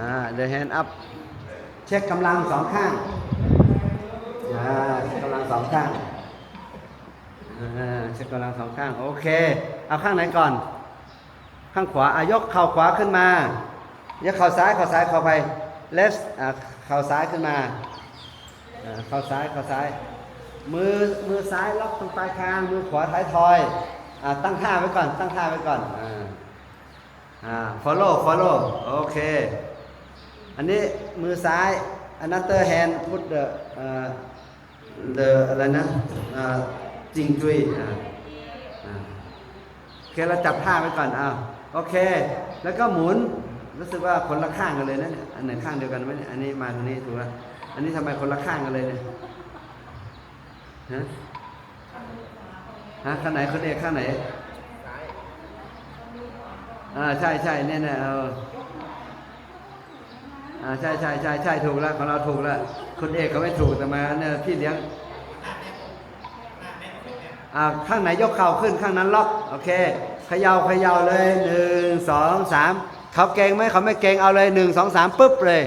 อ่า the hand up เช็คกำลังสองข้าง อ่า เช็คกำลังสองข้าง อ่า เช็คกำลังสองข้าง โอเค เอาข้างไหนก่อน ข้างขวาอายกเข่าขวาขึ้นมา ยกเข่าซ้าย เข่าซ้าย เข่าไป left อ่าเข่าซ้ายขึ้นมา อ่า เข่าซ้าย เข่าซ้าย มือ มือซ้ายล็อกตรงปลายคาง มือขวาท้ายทอย อ่า ตั้งท่าไว้ก่อน ตั้งท่าไว้ก่อน อ่า อ่า follow follow โอเค อันนี้มือซ้าย another hand put the เอ่อ the อะไรนะจริงจุยโอเคเราจับท่าไว้ก่อนอ้าวโอเค แล้วก็หมุนรู้สึกว่าคนละข้างกันเลยนะเนี่ยอันไหนข้างเดียวกันไหมเนี่ยอันนี้มาทางนี้ถูกแล้วอันนี้ทำไมคนละข้างกันเลยเนี่ยฮะฮะข้างไหนคนเอกข้างไหนอ่าใช่ใช่เนี่ยเนี่ยเออ อ่าใช่ใช่ใช่ใช่ถูกแล้วของเราถูกแล้วคนเอกเขาไม่ถูกแต่มาเนี่ยพี่เลี้ยงอ่าข้างไหนยกเข่าขึ้นข้างนั้นล็อกโอเคเขย่าเขย่าเลยหนึ่งสองสามเขาเก่งไหมเขาไม่เก่งเอาเลยหนึ่งสองสามปุ๊บเลย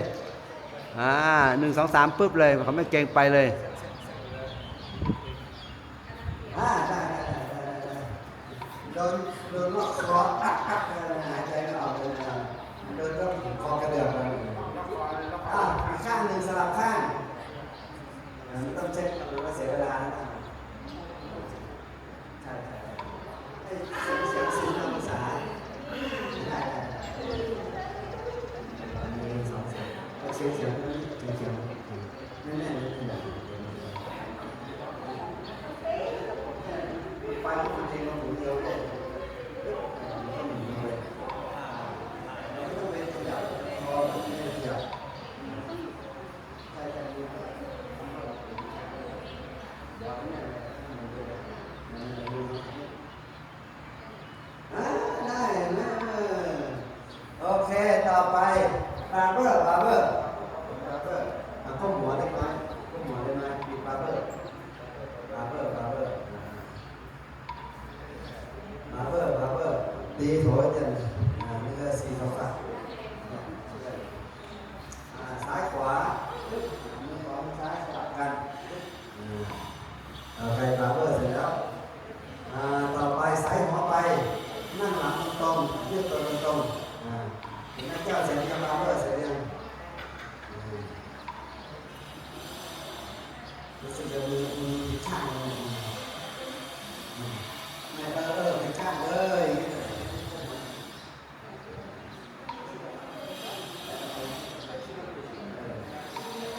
อ่าหนึ่งสองสามปุ๊บเลยเขาไม่เก่งไปเลยอ่าได้ได้ได้ได้ได้โดนโดนล็อกคออักอักเลยหายใจไม่ออกเลยนะโดนล็อกคอกระเดือกเลยอ่าอีกข้างหนึ่งสลับข้างอ่าไม่ต้องเช็คหรือว่าเสียเวลานะ ใช่ใช่ไอ้เสียงเสียงสี่ภาษาได้ได้หนึ่งสองสามเอาเสียงเสียงเสียงเสียงแน่แน่เลยเป็นแบบไปที่มันเองเราหมุนเดียวเลยต้องหมุนเลยไม่ต้องไปขยับคอไม่ต้องขยับใช่ใช่ดูเดี๋ยวเนี่ยดู อ่า ได้นะโอเค ต่อไปบาร์เบอร์บาร์เบอร์ đi thôi tiền à, như là xì thọc phạt. Dạ. À, trái khóa như có trái phạt căn à, thầy báo vừa rồi đó? À, tàu bay sái hóa bay. Năng làm con tôm biết con con tôm. À, thì nó kéo sẽ theo báo vừa rồi đi Hãy ừ. subscribe cho kênh Ghiền Mì Gõ Để không bỏ lỡ những video hấp dẫn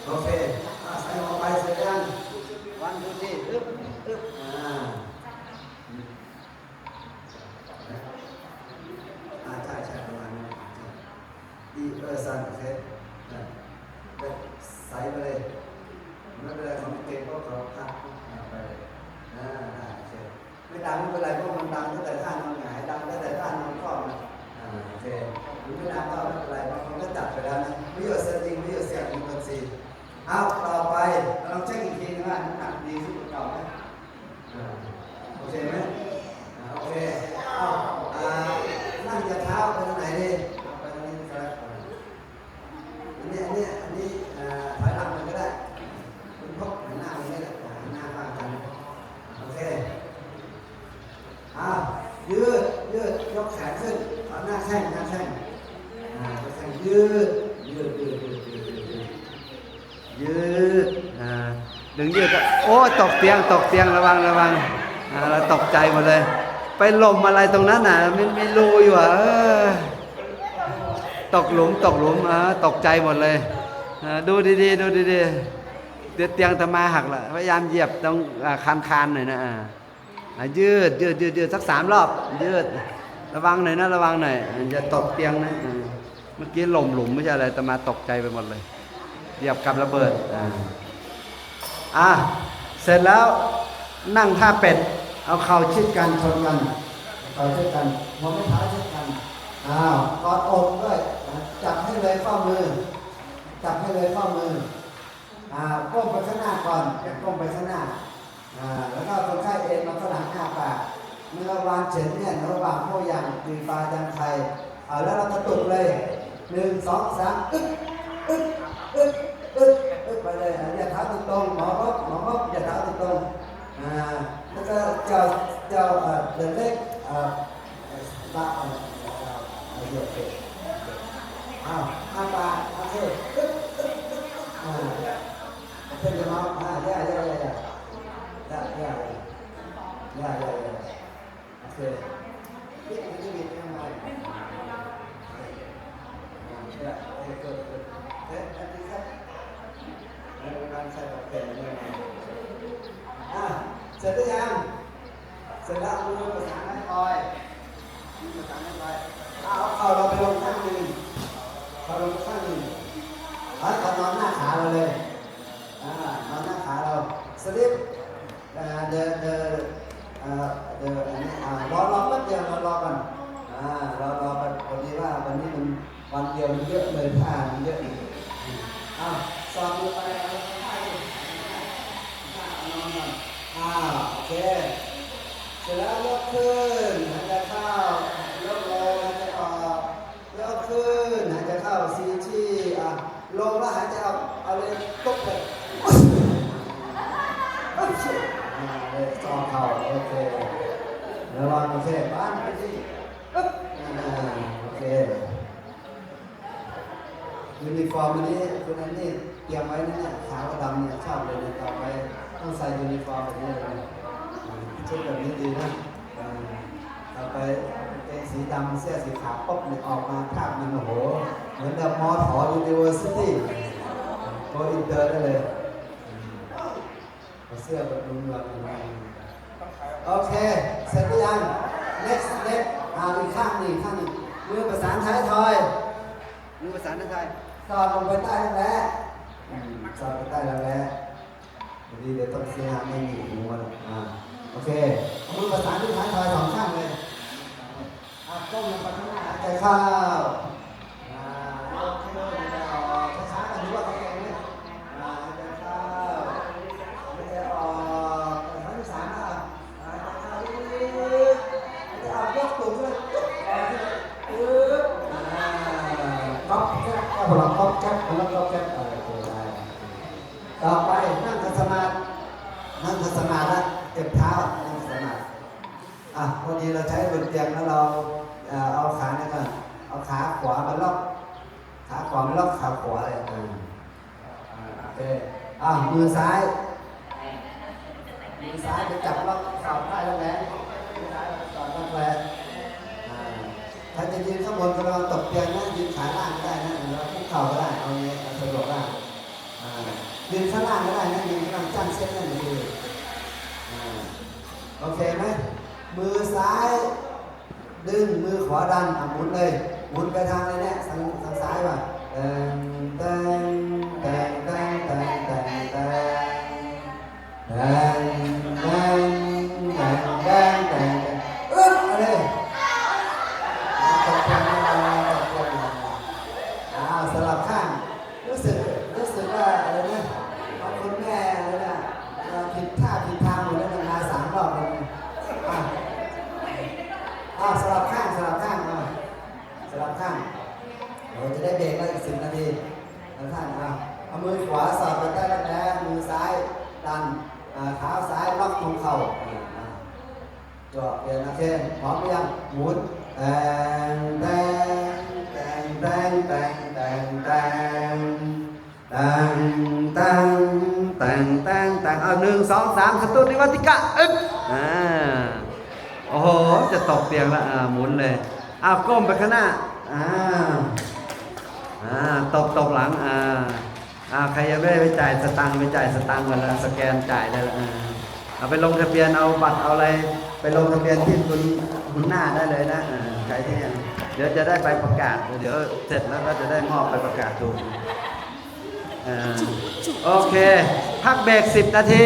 โอเคอ่าสายหัวไปเสร็จยังวันดูสิอึ๊บอึ๊บอ่าอ่าใช่ใช่ประมาณนั้นดีเออสั่นโอเคอ่าแบบใส่ไปเลยไม่เป็นไรของเก่งก็ขอพักอ่าไปเลยอ่าโอเคไม่ดังไม่เป็นไรเพราะมันดังตั้งแต่ท่านอนหงายดังตั้งแต่ท่านอนคว่ำนะอ่าโอเคหรือไม่ดังก็ไม่เป็นไรบางคนก็จัดไปแล้วนะไม่หยุดเซตติ้งไม่หยุดเสียงมีคนซี เอาต่อไปเราเช็คอีกทีนึงว่าน้ำหนักดีขึ้นกว่าเก่าไหมโอเคไหมโอเคเอาอนั่งจะเท้าไปทางไหนดีไปทางนี้ครับอันนี้อันนี้อันนี้อ่าถอยหลังมันก็ได้คุณพกหน้ามันก็ได้หันหน้าข้างกันโอเคเอายืดยืดยกแขนขึ้นเอาหน้าแข้งหน้าแข้งอ่าแข้งยืด ยืด ยืด ยืด ยืด ยืด ยืด อ่า ดึงยืดก็โอ้ตกเตียงตกเตียงระวังระวังเราตกใจหมดเลย ไปหล่มอะไรตรงนั้นน่ะมันมีรูอยู่อะเอตกหลุมตกหลุมอ่าตกใจหมดเลยดูดีๆดูดีๆเดี๋ยวเตียงตะมาหักละพยายามเหยียบตรงอ่าคานคานหน่อยนะยืดยืดยืดยืดสักสามรอบ ยืด ระวังหน่อยนะระวังหน่อยอย่าตกเตียงนะเมื่อกี้หล่มหลุมไม่ใช่อะไรตะมาตกใจไปหมดเลยเหยียบกับระเบิดอ่า อะเสร็จแล้วนั่งท่าเป็ด เอาเข่าชิดกันชนกันเข่าชิดกันหัวไม่เท้าชิดกันอ้าวกอดอกด้วยจับให้เลยข้อมือ จับให้เลยข้อมืออ่าก้มไปข้างหน้าก่อนก้มไปข้างหน้าอ่าแล้วก็คนไข้เอ็นมาข้างหลังหน้าปากเมื่อวานเฉินเนี่ยระหว่างพวกอย่างปีปลายังไทยอ่าแล้วเรากระตุกเลยหนึ่งสองสามอึ๊บอึ๊บอึ๊บ อึ๊บอึ๊บไปเลยอะอย่าเท้าตรงๆหมอครับหมอครับอย่าเท้าตรงๆอ่าแล้วก็เจ้าเจ้าเอ่อ ในกาเสร็จหรือยังเสร็จแล้วมือประสานให้คอยประสานให้คอยเอาเข่าเราไปลงข้างหนึ่งเรลงข้างหนึ่งแล้นอนหน้าขาเราเลยนอนหน้าขาเราสลิปเดินเดินเดินอันนี้รอรอแป๊บเดียวรอรอกันรอรอกันพอดีว่าวันนี้มันวันเดียวมันเยอะเลยผ้ามันเยอะอ้า สอบมือไปเอาผ้าดิผ้าเอานอนก่อนอ้าวโอเค เสร็จแล้วยกขึ้นหายใจเข้ายกลงหายใจออกยกขึ้นหายใจเข้าซีที่อะลงแล้วหายใจออกเอาเลยตกเลยโอ้ยชิอ่าเลยจอเข่าโอเคแล้วลองโอเคบ้านไปที่ปึ๊บอ่าโอเคยูนิฟอร์มอันนี้คุณอันนี้ เตรียมไว้นะเนี่ยขาวกับดำเนี่ยชอบเลยเนี่ยต่อไปต้องใส่ยูนิฟอร์มแบบนี้เลยชุดแบบนี้ดีนะเออต่อไปเกงสีดำเสื้อสีขาวปุ๊บเนี่ยออกมาภาพมันโอ้โห เหมือนแบบมอถอยูนิเวอร์ซิตี้โกอินเตอร์ได้เลยเสื้อแบบนุ่มๆอะไรโอเคเสร็จหรือยัง next step อ่าอีกข้างหนึ่งข้างหนึ่งมือประสานท้ายทอยมือประสานท้ายทอยสอดลงไปใต้รักแร้อืม สอดไปใต้รักแร้บางทีเดี๋ยวต้องเสียไม่มีหูมันอ่าโอเคเอามือประสานที่ท้ายทอยสองข้างเลยอะก้มลงไปข้างหน้าหาใจเข้าอ่ายกขึ้นหายใจออกช้าๆกันดูว่าเขาเก่งไหมอ่าหายใจเข้าหายใจออกครั้งที่สามอะหายใจเข้าลึกๆหายใจออกยกตุ่มด้วยปึ๊บออกขึ้นปึ๊บอ่าก๊อกแก๊กเอาพลังก๊อกแก๊กพลังก๊อกแก๊กอะไรโอเคได้ ต่อ ไปนั่งคัสมาธินั่งคัสมาธิแล้วเก็บเท้านั่งคัสมาธิอะพอดีเราใช้บนเตียงแล้วเราเอาขาเนี่ยก่อนเอาขาขวามาล็อกขาขวามาล็อกขาขวาเลยอ่าโอเคอะมือซ้ายมือซ้ายไปจับล็อกเข่าใต้แล้วแรงมือซ้ายไปจับล็อกแรงอ่าถ้าจะยืนข้างบนก็ลองตกเตียงนะยืนขาล่างก็ได้นะหรือว่าคุกเข่าก็ได้เอาเงี้ยเอาสะดวกได้ อ่า ยืนข้างล่างก็ได้นะยืนข้างล่างจ้างเส้นนั่นเองโอเคไหมมือซ้าย ดึงมือขวาดันหมุนเลยหมุนไปทางอะไรเนี่ยทางทางซ้ายป่ะแตง เอามือขวาสอดไปใต้รักแร้มือซ้ายดันอ่าเท้าซ้ายล็อกตรงเข่าอะอะจบเปลี่ยนนะเคนพร้อมหรือยังหมุนแตงแตงแตงแตงแตงแตงแตงตังตังตังตังตังเอาหนึ่งสองสามสตูดิวัติกะอึ๊บอ่าโอ้โหจะตกเตียงแล้วอ่าหมุนเลยอ้าวก้มไปข้างหน้าอ่าอ่าตบตบหลังอ่า อ่าใครยังไม่ได้ไปจ่ายสตังค์ไปจ่ายสตังค์กันแล้วสแกนจ่ายได้แล้วเอาไปลงทะเบียนเอาบัตรเอาอะไร ไปลงทะเบียนที่คุณคุณหน้าได้เลยนะใครที่ยังเดี๋ยวจะได้ไปประกาศ เดี๋ยวเสร็จแล้วก็จะได้มอบไปประกาศดูโอเค พักเบรก10นาที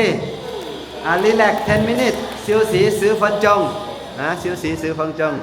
อ่ารีแลกซ์10 minutes ซิวสีซื้อฟันจงนะซิวสีซื้อฟันจง